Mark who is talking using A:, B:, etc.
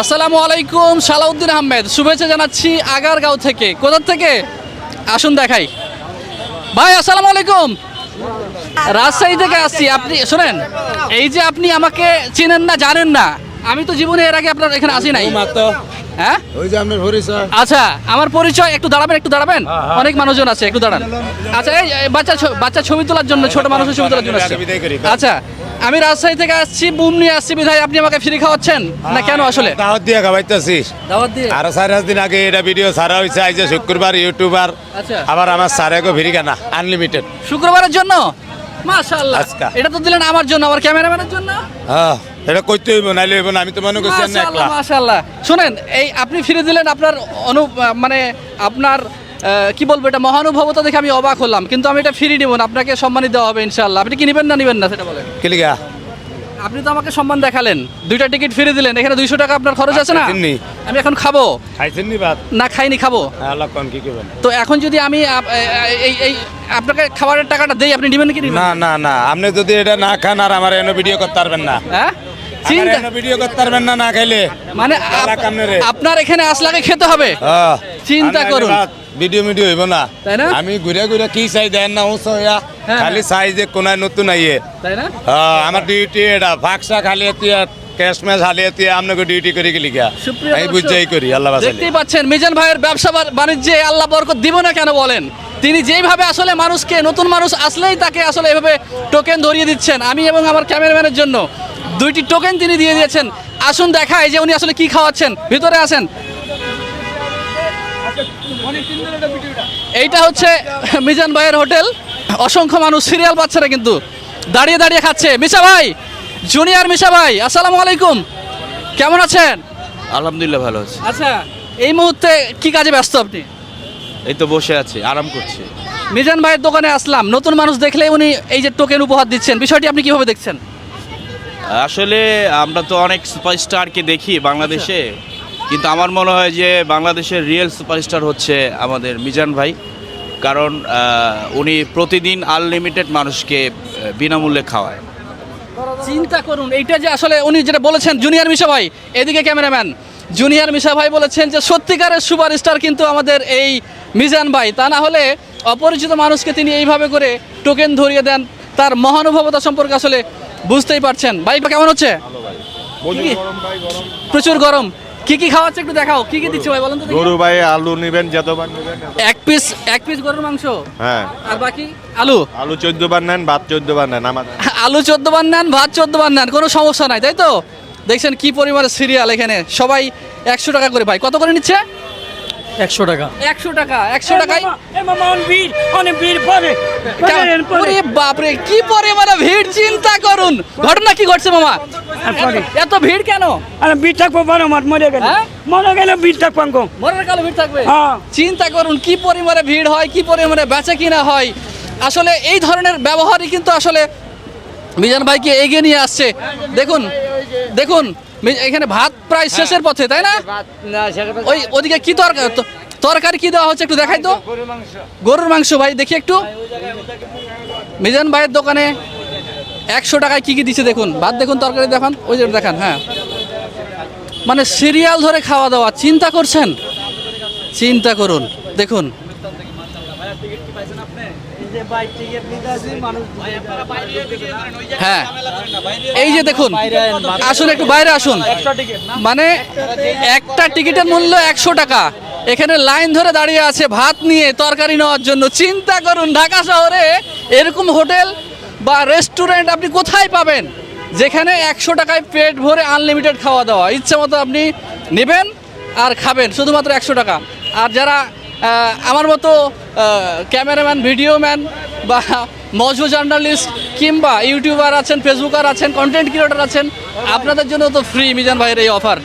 A: আসসালামু আলাইকুম সালাউদ্দিন আহমেদ। শুভেচ্ছা জানাচ্ছি আগারগাঁও থেকে। কোথার থেকে? আসুন দেখাই। ভাই আসসালামু আলাইকুম। রাজশাহী থেকে আসছি। আপনি শোনেন এই যে আপনি আমাকে চিনেন না জানেন না আমি তো জীবনে এর আগে আপনার এখানে আসি নাই। হ্যাঁ?
B: ওই যে আপনার পরিচয়
A: আচ্ছা আমার পরিচয় একটু দাঁড়াবেন একটু দাঁড়াবেন? অনেক মানুষজন আছে একটু দাঁড়ান। আচ্ছা এই বাচ্চা বাচ্চা ছবি তোলার জন্য ছোট মানুষের ছবি তোলার জন্য। আচ্ছা আমি রাজশাহী থেকে আসছি বুম নিয়ে আসছি বিধায় আপনি আমাকে ফ্রি খাওয়াচ্ছেন? না কেন আসলে?
B: দাওয়াত দিয়ে খাওয়াইতেছি।
A: দাওয়াত দিয়ে?
B: আরও পাঁচ দিন আগে এটা ভিডিও ছাড়া হয়েছে আজ শুক্রবার ইউটিউবার
A: আচ্ছা।
B: আবার আমার সারেগো ফিরি কেনা আনলিমিটেড
A: শুক্রবারের জন্য? মাশাআল্লাহ। এটা তো দিলেন আমার জন্য আমার ক্যামেরাম্যানের জন্য?
B: হ্যাঁ এটা করতে হইব নাইলে হইব না আমি তো মনে করছি না
A: মাশাআল্লাহ। শুনেন এই আপনি ফিরে দিলেন আপনার অনু মানে আপনার কি বলব এটা মহানুভবতা দেখে আমি অবাক হলাম। কিন্তু আমি এটা ফিরে নিব না আপনাকে সম্মানিত দেওয়া হবে ইনশাআল্লাহ। আপনি কি নেবেন না নেবেন না সেটা বলেন।
B: কিলিগা
A: আপনি তো আমাকে সম্মান দেখালেন। দুইটা টিকিট ফিরে দিলেন এখানে দুইশো টাকা আপনার খরচ আছে না? আমি এখন খাব।
B: খাইছেন ভাত?
A: না খাইনি খাব।
B: কি করবেন?
A: তো এখন যদি আমি এই এই আপনাকে খাবারের টাকাটা দেই আপনি নেবেন কি
B: না না না। আপনি যদি এটা না খান আর আমার এনে ভিডিও করতে পারবেন না।
A: হ্যাঁ?
B: ভিডিও করতে পারবেন না না খাইলে।
A: মানে। আপনার এখানে আসলাকে খেতে হবে।
B: হ্যাঁ।
A: চিন্তা করুন।
B: ভিডিও মিডিও হইব না।
A: তাই না?
B: আমি ঘুরে ঘুরে কি চাই দেন না হইয়া
A: হ্যাঁ।
B: খালি চাই যে কোনায় নতুন আইয়ে।
A: তাই না?
B: হ্যাঁ, আমার ডিউটি এটা ফাঁকসা খালি এতিয়া ক্যাশ ম্যাচ হালি এতিয়া আপনাকে ডিউটি করে গেলি গা আমি বুঝাই করি আল্লাহ
A: দেখতেই পাচ্ছেন মিজান ভাইয়ের ব্যবসা বাণিজ্যে আল্লাহ বরকত দিব না কেন বলেন? তিনি যেইভাবে আসলে মানুষকে নতুন মানুষ আসলেই তাকে আসলে এভাবে টোকেন ধরিয়ে দিচ্ছেন। আমি এবং আমার ক্যামেরাম্যানের জন্য দুইটি টোকেন তিনি দিয়ে দিয়েছেন। আসুন দেখায় যে উনি আসলে কি খাওয়াচ্ছেন। ভিতরে আসেন। এইটা হচ্ছে মিজান ভাইয়ের হোটেল। অসংখ্য মানুষ সিরিয়াল বাচ্চারা কিন্তু। দাঁড়িয়ে দাঁড়িয়ে খাচ্ছে। মিশা ভাই জুনিয়র মিশা ভাই আসসালামু আলাইকুম। কেমন আছেন?
C: আলহামদুলিল্লাহ ভালো আছি।
A: আচ্ছা এই মুহূর্তে কি কাজে ব্যস্ত আপনি?
C: এই তো বসে আছি আরাম করছি।
A: মিজান ভাইয়ের দোকানে আসলাম। নতুন মানুষ দেখলে উনি এই যে টোকেন উপহার দিচ্ছেন। বিষয়টি আপনি কীভাবে দেখছেন?
C: আসলে আমরা তো অনেক সুপারস্টারকে দেখি বাংলাদেশে। কিন্তু আমার মনে হয় যে বাংলাদেশের রিয়েল সুপারস্টার হচ্ছে আমাদের মিজান ভাই। কারণ উনি প্রতিদিন আনলিমিটেড মানুষকে বিনামূল্যে খাওয়ায়।
A: চিন্তা করুন এইটা যে আসলে উনি যেটা বলেছেন জুনিয়র মিশা ভাই এদিকে ক্যামেরাম্যান। জুনিয়র মিশা ভাই বলেছেন যে সত্যিকারের সুপারস্টার কিন্তু আমাদের এই মিজান ভাই। তা না হলে অপরিচিত মানুষকে তিনি এইভাবে করে টোকেন ধরিয়ে দেন তার মহানুভবতা সম্পর্কে আসলে বুঝতেই পারছেন। ভাই কেমন হচ্ছে? প্রচুর গরম। কি কি খাওয়াচ্ছে একটু দেখাও কি কি দিচ্ছে ভাই বলেন তো দেখি।
D: গরু ভাই আলু নেবেন যতবার নেবেন
A: এক পিস এক পিস গরুর মাংস?
D: হ্যাঁ।
A: আর বাকি? আলু?
D: আলু চোদ্দ বার নেন ভাত চোদ্দ বার নেন আমাদের
A: আলু চোদ্দ বার নেন ভাত চোদ্দ বার নেন কোনো সমস্যা নাই তাই তো? দেখছেন কি পরিমাণে সিরিয়াল এখানে। সবাই একশো টাকা করে ভাই কত করে নিচ্ছে?
E: একশো টাকা।
A: একশো টাকা একশো টাকায়
E: পরে।
A: ওরে বাপরে কি পরিমাণে ভিড় চিন্তা করুন। ঘটনা কি ঘটছে মামা? এত ভিড় কেন?
E: আরে বিট থাকব বারো মাস মরে গেলে।
A: হ্যাঁ?
E: মরে গেলে বিট থাকব
A: মরার কালো ভিড় থাকবে?
E: হ্যাঁ।
A: চিন্তা করুন কি পরিমাণে ভিড় হয় কি পরিমাণে বেচা কিনা হয়। আসলে এই ধরনের ব্যবহারই কিন্তু আসলে মিজান ভাইকে এগিয়ে নিয়ে আসছে। দেখুন দেখুন এখানে ভাত প্রায় শেষের পথে তাই না? ওই ওদিকে কি তরকারি তরকারি কি দেওয়া হচ্ছে একটু দেখাই তো? গরুর মাংস। ভাই দেখি একটু। মিজান ভাইয়ের দোকানে একশো টাকায় কি কি দিচ্ছে দেখুন। ভাত দেখুন তরকারি দেখান, ওই যে দেখান হ্যাঁ। মানে সিরিয়াল ধরে খাওয়া দাওয়া, চিন্তা করছেন? চিন্তা করুন, দেখুন। হ্যাঁ এই যে দেখুন, আসুন একটু বাইরে আসুন। মানে একটা টিকিটের মূল্য একশো টাকা। এখানে লাইন ধরে দাঁড়িয়ে আছে ভাত নিয়ে তরকারি নেওয়ার জন্য। চিন্তা করুন, ঢাকা শহরে এরকম হোটেল বা রেস্টুরেন্ট আপনি কোথায় পাবেন? যেখানে একশো টাকায় পেট ভরে আনলিমিটেড খাওয়া দাওয়া। ইচ্ছে মতো আপনি নেবেন আর খাবেন, শুধুমাত্র একশো টাকা। আর যারা আমার মতো ক্যামেরাম্যান ভিডিও ম্যান বা মজু জার্নালিস্ট কিংবা ইউটিউবার আছেন ফেসবুকার আছেন কন্টেন্ট ক্রিয়েটার আছেন, আপনাদের জন্য তো ফ্রি মিজান ভাইয়ের এই অফার